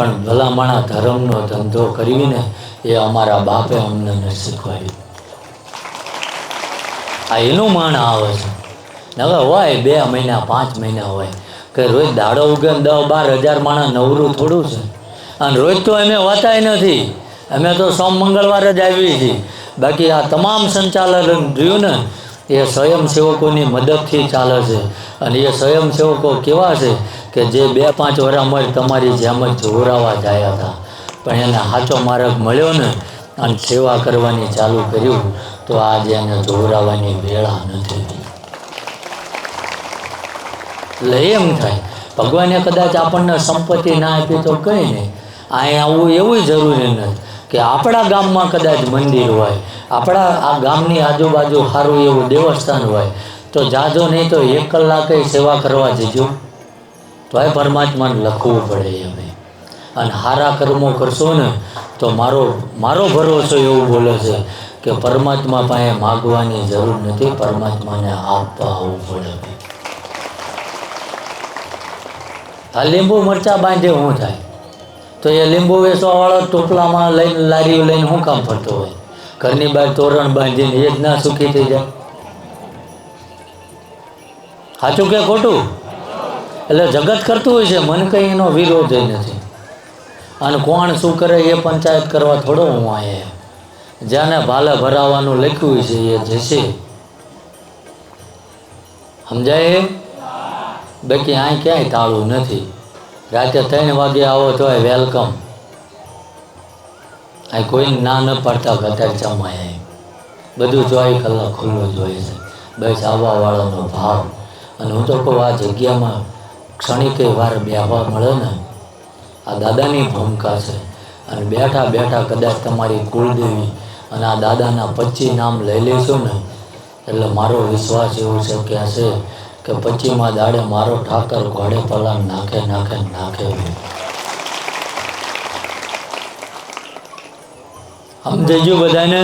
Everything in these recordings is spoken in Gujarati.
પણ ભલામણા ધર્મનો ધંધો કરીને એ અમારા બાપે અમને ન શીખવાડ્યું. આ એનું માણ આવે છે. હવે હોય બે મહિના, પાંચ મહિના હોય કે રોજ દાડો ઉગે દસ બાર હજાર માણસ નવરું થોડું છે. અને રોજ તો અમે વાતાય નથી. અમે તો સોમ મંગળવાર જ આવી છીએ. બાકી આ તમામ સંચાલન જોયું ને, એ સ્વયંસેવકોની મદદથી ચાલે છે. અને એ સ્વયંસેવકો કેવા છે કે જે બે પાંચ વર્ષમાં તમારી જેમ જ જોરાવા જાય હતા. પણ એને સાચો માર્ગ મળ્યો ને અને સેવા કરવાની ચાલુ કર્યું, તો આજે એને જોરાવાની વેળા નથી. એટલે એમ થાય, ભગવાને કદાચ આપણને સંપત્તિ ના આપી તો કંઈ નહીં. અહીંયા આવવું એવું જરૂરી નથી કે આપણા ગામમાં કદાચ મંદિર હોય, આપણા આ ગામની આજુબાજુ સારું એવું દેવસ્થાન હોય, તો જાજો નહીં તો એક કલાકે સેવા કરવા જજો. તોય પરમાત્માને લખવું પડે અમે અને સારા કર્મો કરશો ને, તો મારો મારો ભરોસો એવું બોલે છે કે પરમાત્મા પાસે માગવાની જરૂર નથી, પરમાત્માને આપવા આવવું પડે આ લીંબુ મરચા બાંધે શું થાય? તો એ લીંબુ વેચવાવાળો ટોપલામાં લઈને લારીઓ લઈને શું કામ ફરતો હોય? ઘરની બહાર તોરણ બાંધીને એ જ ના સુખી થઈ જાય? સાચું કે ખોટું? એટલે જગત કરતું હોય છે, મને કંઈ એનો વિરોધ નથી. અને કોણ શું કરે એ પંચાયત કરવા થોડો હું આયા. જેને ભાલે ભરાવાનું લખ્યું છે એ જશે. સમજાય? બાકી અહીં ક્યાંય તાળું નથી. રાતે ત્રણ વાગે આવો તોય વેલકમ. અહીં કોઈ ના ન પડતા અત્યારે ચમાય. બધું જોઈ કલાક ખુલ્લું જોઈએ છે. બસ આવવાવાળાનો ભાવ. અને હું તો કહું આ જગ્યામાં ક્ષણિકે વાર બેહવા મળે ને, આ દાદાની ભૂમિકા છે. અને બેઠા બેઠા કદાચ તમારી કુળદેવી અને આ દાદાના પચી નામ લઈ લેશો ને, એટલે મારો વિશ્વાસ એવો છે કે હશે કે પચીમાં દાડે મારો ઠાકર ઘોડે પલા નાખે નાખે નાખે. સમજાઈ ગયું બધાને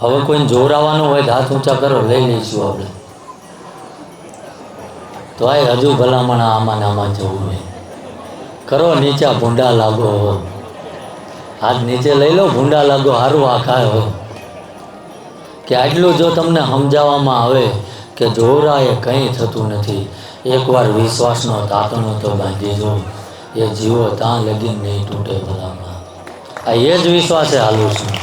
હવે કોઈને જોરાવાનું હોય હાથ ઊંચા કરો, લઈ લઈશું આપણે. તો આ હજુ ભલામણ આમાં આમાં જવું નહીં. કરો નીચા ભૂંડા લાગો. હાથ નીચે લઈ લો ભૂંડા લાગો સારું આ હો. કે આટલું જો તમને સમજાવવામાં આવે કે જોરા એ કંઈ થતું નથી. એકવાર વિશ્વાસનો તાતણો તો બાંધી દો. એ જીવો ત્યાં લગીને નહીં તૂટે ભલામાં આ એ જ વિશ્વાસે હાલું છું.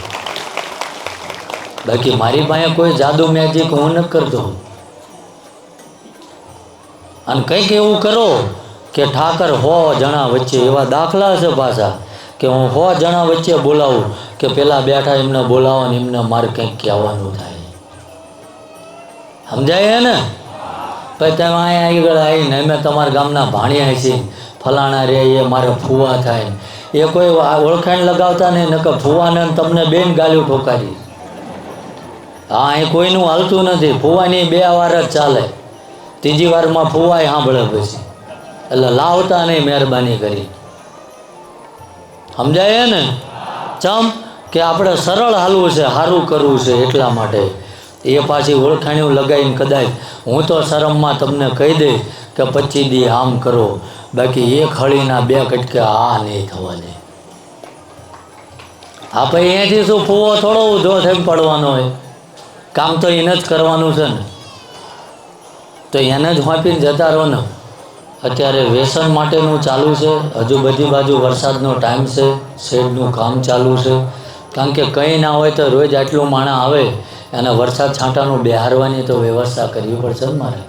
બાકી મારી પાસે કોઈ જાદુ મેજિક હું નથી કરતો. અને કંઈક એવું કરો કે ઠાકર હો જણા વચ્ચે, એવા દાખલા છે પાછા, કે હું હો જણા વચ્ચે બોલાવું, કે પેલા બેઠા એમને બોલાવો ને એમને મારે કંઈક કહેવાનું થાય. સમજાય ને? પછી તમે અહીંયા આગળ આવીને, અમે તમારા ગામના ભાણિયા છીએ, ફલાણા રે એ મારે ફુવા થાય. એ કોઈ ઓળખાણ લગાવતા નહીં, નકર ફૂવાને તમને બેન ગાલ્યું ઠોકારી હા અહીં કોઈનું હાલતું નથી, ફૂવાની બે વાર જ ચાલે. ત્રીજી વારમાં ફુવાય સાંભળે પછી. એટલે લાવતા નહીં મહેરબાની કરી. સમજાય ને ચમ કે આપણે સરળ હાલવું છે સારું કરવું છે એટલા માટે. એ પાછી ઓળખાણીઓ લગાવીને કદાચ હું તો શરમમાં તમને કહી દઈશ કે પચી દી આમ કરો, બાકી એક હળીના બે કટકે આ નહીં થવા દે આપણે અહીંયાથી શું ફૂવો થોડો ઉધો થઈ પડવાનો હોય? કામ તો એને જ કરવાનું છે ને. તો એને જ હોંપીને જતા રહો ને. અત્યારે વ્યસન માટેનું ચાલુ છે. હજુ બધી બાજુ વરસાદનો ટાઈમ છે. શેડનું કામ ચાલુ છે. કારણ કે કંઈ ના હોય તો રોજ આટલું માણા આવે અને વરસાદ છાંટાનું બેહારવાની તો વ્યવસ્થા કરવી પડશે મારે.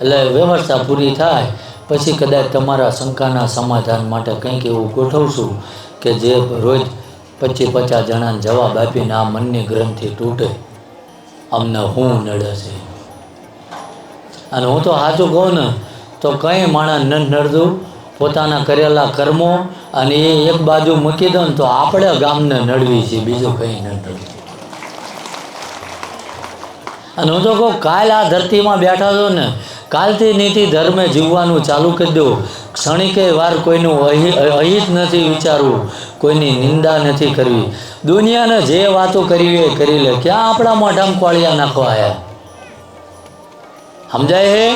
એટલે વ્યવસ્થા પૂરી થાય. પછી કદાચ તમારા શંકાના સમાધાન માટે કંઈક એવું ગોઠવશું કે જે રોજ પચીસ પચાસ જણાને જવાબ આપીને આ મનની ગ્રંથિ તૂટે. અમને હું નડે છે. અને હું તો સાચું કહું ને, તો કંઈ માણસ ન નડતું. પોતાના કરેલા કર્મો અને એ એક બાજુ મૂકી દો ને તો આપણે ગામને નડવી છે, બીજું કંઈ ન નડવું અને હું તો કહું, કાલ આ ધરતીમાં બેઠા છો ને કાલથી નીતિ ધર્મે જીવવાનું ચાલુ કરી દો. ક્ષણિકે વાર કોઈનું અહિત નથી વિચારવું, કોઈની નિંદા નથી કરવી. દુનિયાને જે વાતો કરવી એ કરી લે. ક્યાં આપણા મોઢામાં કોળિયા નાખવા આવ્યા સમજાય હે?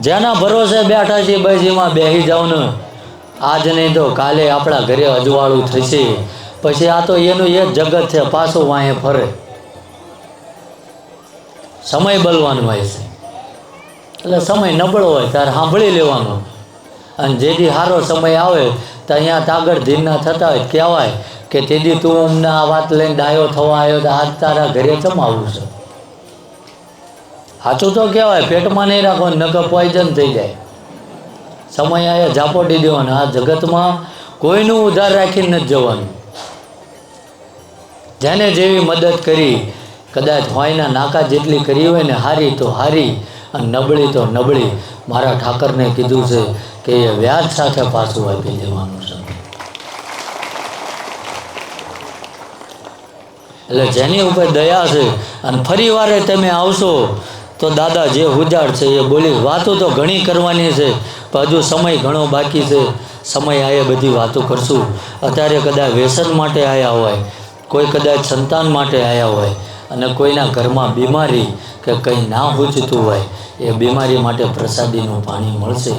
જેના ભરોસે બેઠા છે બજીમાં બેસી જાવ ને. આજ નહીં તો કાલે આપણા ઘરે અજવાળું થશે. પછી આ તો એનું એ જગત છે, પાછો વાંહે ફરે. સમય બલવાન હોય છે. એટલે સમય નબળો હોય ત્યારે સાંભળી લેવાનો. અને જે દી સારો સમય આવે, તો અહીંયા તાગળ ધીરના થતા હોય, કહેવાય કે તે દી તું અમને આ વાત લઈને ડાયો થવા આવ્યો તો આજ તારા ઘરે જમાવું છે? સાચું તો કહેવાય, પેટમાં નહીં રાખો, નકર પોઈઝન થઈ જાય. સમય આયા, ઝાપોટી દેવાનો. આ જગતમાં કોઈનું ઉધાર રાખીને નથી જવાનું. જેને જેવી મદદ કરી, કદાચ હોયના નાકા જેટલી કરી હોય ને હારી તો હારી. નબળી તો નબળી. મારા ઠાકરને કીધું છે કે એ વ્યાજ સાથે પાછું આપી દેવાનું છે. એટલે જેની ઉપર દયા છે અને ફરી વારે તમે આવશો, તો દાદા જે ઉજાડ છે એ બોલી, વાતો તો ઘણી કરવાની છે, પણ હજુ સમય ઘણો બાકી છે. સમય આયે બધી વાતો કરશું. અત્યારે કદાચ વ્યસન માટે આવ્યા હોય, કોઈ કદાચ સંતાન માટે આવ્યા હોય અને કોઈના ઘરમાં બીમારી કે કંઈ ના પૂછતું હોય એ બીમારી માટે પ્રસાદીનું પાણી મળશે.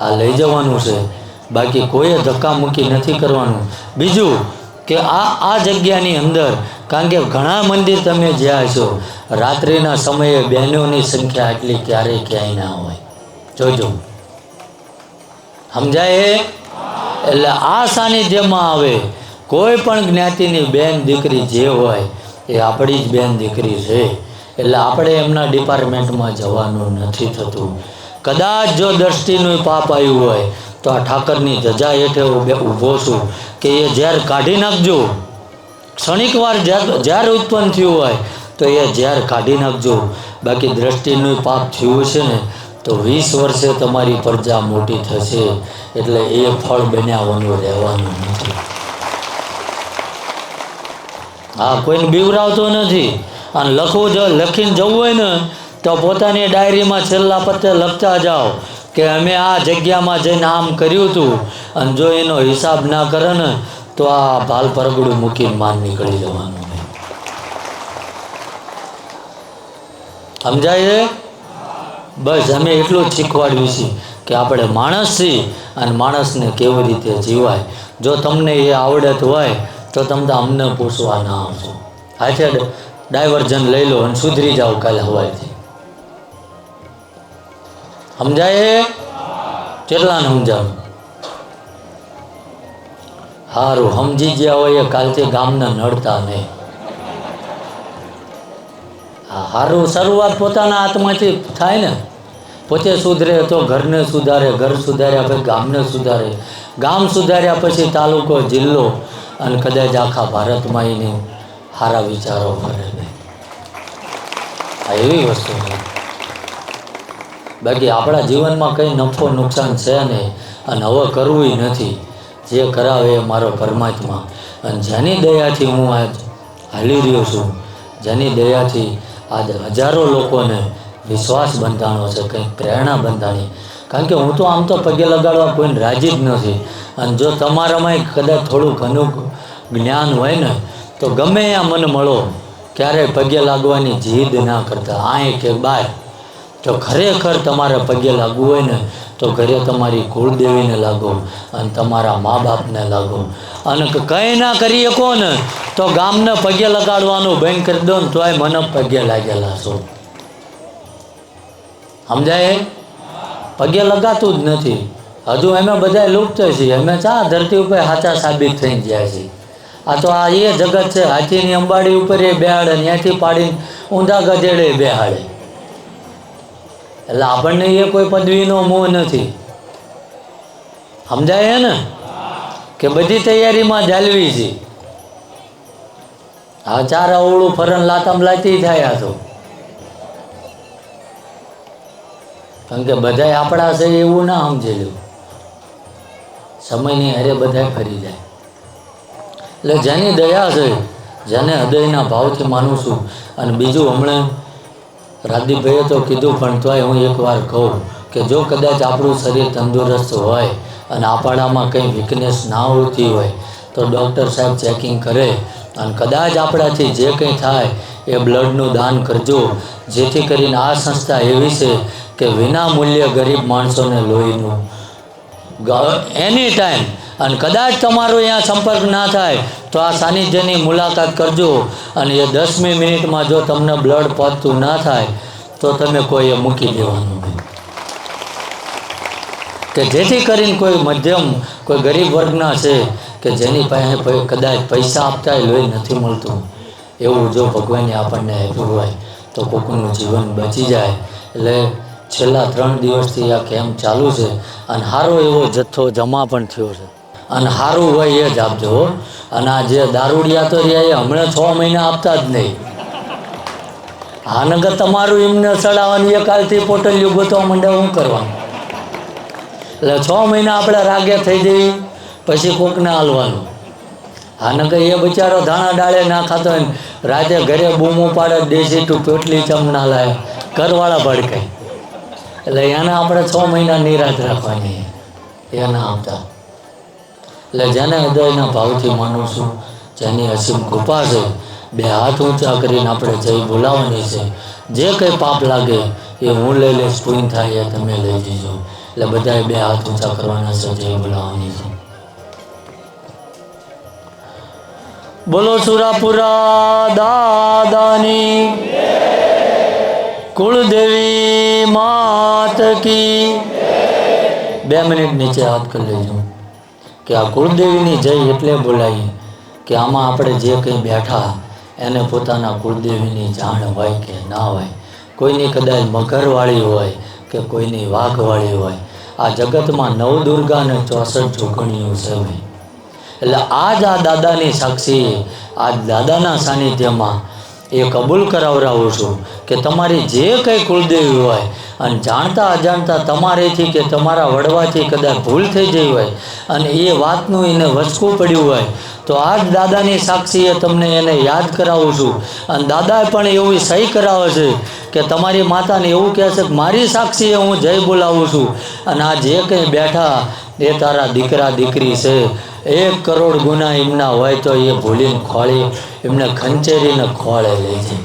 આ લઈ જવાનું છે. બાકી કોઈએ ધક્કા મૂકી નથી કરવાનું. બીજું કે આ આ જગ્યાની અંદર, કારણ કે ઘણા મંદિર તમે જ્યાં છો રાત્રિના સમયે બહેનોની સંખ્યા એટલી ક્યારેય ક્યાંય ના હોય. જોજો. સમજાય? એટલે આ સાનિધ્યમાં આવે. કોઈ પણ જ્ઞાતિની બેન દીકરી જે હોય, એ આપણી જ બેન દીકરી છે. એટલે આપણે એમના ડિપાર્ટમેન્ટમાં જવાનું નથી થતું. કદાચ જો દ્રષ્ટિનું પાપ આવ્યું હોય, તો આ ઠાકરની ધજા હેઠે ઊભો છું કે એ ઝેર કાઢી નાખજો. ક્ષણિક વાર જ્યાં- જ્યારે ઉત્પન્ન થયું હોય, તો એ ઝેર કાઢી નાખજો. બાકી દ્રષ્ટિનું પાપ થયું છે ને, તો વીસ વર્ષે તમારી પ્રજા મોટી થશે. એટલે એ ફળ બનાવવાનું રહેવાનું નથી. હા કોઈને બીવરાવતો નથી. અને લખવું જો, લખીને જવું હોય ને, તો પોતાની ડાયરીમાં છેલ્લા પત્તે લખતા જાઓ કે અમે આ જગ્યામાં જઈને આમ કર્યું હતું અને જો એનો હિસાબ ના કરે ને, તો આ ભાલ પરગડું મૂકીને માન નીકળી જવાનું સમજાય છે? બસ, અમે એટલું જ શીખવાડ્યું છે કે આપણે માણસ છીએ અને માણસને કેવી રીતે જીવાય. જો તમને એ આવડત હોય, તો તમે અમને પૂછવા ના આવશો હાથે ડાયવર્જન લઈ લો અને સુધરી જાઓ કાલે હવાઈથી. સમજાય કેટલા કેટલાને સમજાવ? સારું સમજી ગયા હોય એ કાલથી ગામના નડતા નહીં. સારું શરૂઆત પોતાના હાથમાંથી થાય ને. પોતે સુધરે તો ઘરને સુધારે, ઘર સુધાર્યા પછી ગામને સુધારે. ગામ સુધાર્યા પછી તાલુકો, જિલ્લો અને કદાચ આખા ભારતમાં એને સારા વિચારો કરે નહીં. આ એવી વસ્તુ છે. બાકી આપણા જીવનમાં કંઈ નફો નુકસાન છે નહીં અને હવે કરવું નથી. જે કરાવે એ મારો પરમાત્મા. અને જેની દયાથી હું આજ હાલી રહ્યો છું, જેની દયાથી આજ હજારો લોકોને વિશ્વાસ બંધાણો છે કંઈક પ્રેરણા બંધાણી. કારણ કે હું તો આમ તો પગે લગાડવા કોઈને રાજી જ નથી. અને જો તમારામાં કદાચ થોડું ઘણું જ્ઞાન હોય ને તો ગમે ત્યાં મને મળો, ક્યારેય પગે લાગવાની જીદ ના કરતા. આય કે બાય, જો ખરેખર તમારે પગે લાગવું હોય ને, તો ઘરે તમારી કુળદેવીને લાગો અને તમારા મા બાપને લાગો. અને કંઈ ના કરી શકો ને, તો ગામને પગે લગાડવાનું બંધ કરી દો ને, તોય મને પગે લાગેલા છો. સમજાય? પગે લગાતું જ નથી. હજુ અમે બધા લુપ્ત છીએ અમે ચા ધરતી ઉપર સાચા સાબિત થઈ ગયા છીએ. આ તો આ એ જગત છે. હાથીની અંબાડી ઉપર એ બેહાડે ત્યાંથી પાડીને ઊંધા ગધેડે બેહાડે. એટલે આપણને એ કોઈ પદવીનો મોહ નથી. સમજાય ને? કે બધી તૈયારીમાં જાલવી છે. આ ચાર અવળું ફરણ લાતામ લાતી થાય આ તો. કારણ કે બધાય આપણા છે એવું ના સમજેલું સમયની હારે બધાય ફરી જાય. એટલે જેની દયા છે, જેને હૃદયના ભાવથી માનું છું. અને બીજું હમણાં રાજદીપભાઈએ તો કીધું, પણ તોય હું એકવાર કહું કે જો કદાચ આપણું શરીર તંદુરસ્ત હોય અને આપણામાં કંઈ વીકનેસ ના હોતી હોય, તો ડૉક્ટર સાહેબ ચેકિંગ કરે. અને કદાચ આપણાથી જે કંઈ થાય, એ બ્લડનું દાન કરજો. જેથી કરીને આ સંસ્થા એવી છે કે વિના મૂલ્યે ગરીબ માણસોને લોહીનું એની ટાઈમ અને કદાચ તમારો અહીંયા સંપર્ક ના થાય, તો આ સાનિધ્યની મુલાકાત કરજો. અને એ દસમી મિનિટમાં જો તમને બ્લડ પહોંચતું ના થાય, તો તમે કોઈએ મૂકી દેવાનું કે જેથી કરીને કોઈ મધ્યમ, કોઈ ગરીબ વર્ગના છે, કે જેની પાસે કદાચ પૈસા આપતા લોહી નથી મળતું. એવું જો ભગવાને આપણને આપ્યું હોય, તો કોકનું જીવન બચી જાય. એટલે છેલ્લા ત્રણ દિવસથી આ કેમ્પ ચાલુ છે અને સારો એવો જથ્થો જમા પણ થયો છે. અને સારું હોય એ જ આપજો અને આ જે દારૂડિયા તો રહ્યા એ હમણાં છ મહિના આપતા જ નહીં. આ તમારું એમને ચડાવવાની એ કાલથી પોટલિયું ગોતવા માંડે હું કરવાનું? એટલે છ મહિના આપણે રાગે થઈ જઈ, પછી કોકને હાલવાનું હાનગર એ બિચારો ધાણા ડાળે ના ખાતો હોય રાતે ઘરે બૂમો પાડે, દેશી તું પેટલી ચમ ના લાય, ઘરવાળા ભડકે એટલે એને આપણે છ મહિના નિરાશ રાખવાની એના આવતા. એટલે જેને હૃદયના ભાવથી માનું છું જેની અસીમ કૃપા છે, બે હાથ ઊંચા કરીને આપણે જય બોલાવવાની છે. જે કંઈ પાપ લાગે, એ હું લઈ લઈશ, પૂરી થાય એ તમે લઈ જજો. એટલે બધાએ બે હાથ ઊંચા કરવાના છે, જય બોલાવવાની છે. બોલો સુરાપુરા દાદાની. કુળદેવી માત કી? બે મિનિટ નીચે હાથ કરી લેજો. કે આ કુળદેવીની જય એટલે બોલાવી કે આમાં આપણે જે કંઈ બેઠા, એને પોતાના કુળદેવીની જાણ હોય કે ના હોય. કોઈની કદાચ મકરવાળી હોય કે કોઈની વાઘવાળી હોય. આ જગતમાં નવ દુર્ગા અને ચોસઠ જોગણીઓ છે એટલે આજ આ દાદાની સાક્ષી આ દાદાના સાનિધ્યમાં એ કબૂલ કરાવરાવું છું કે તમારી જે કંઈ કુળદેવી હોય અને જાણતા અજાણતા તમારેથી કે તમારા વડવાથી કદાચ ભૂલ થઈ ગઈ હોય અને એ વાતનું એને વચકું પડ્યું હોય, તો આ જ દાદાની સાક્ષીએ તમને એને યાદ કરાવું છું. અને દાદા પણ એવી સહી કરાવે છે કે તમારી માતાને એવું કહે છે કે મારી સાક્ષીએ હું જય બોલાવું છું. અને આ જે કંઈ બેઠા એ તારા દીકરા દીકરી છે. એક કરોડ ગુના એમના હોય તો એ ભૂલીને ખોળી, એમને ખંચેરીને ખોળે લઈ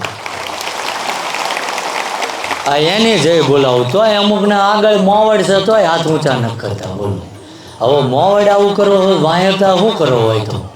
આ એની જય બોલાવું, તોય અમુકને આગળ મોવડ છે, તોય હાથ ઊંચા ન કરતા, બોલો. હવે મોવડ આવું કરો હોય વાંયતા શું કરો હોય તો?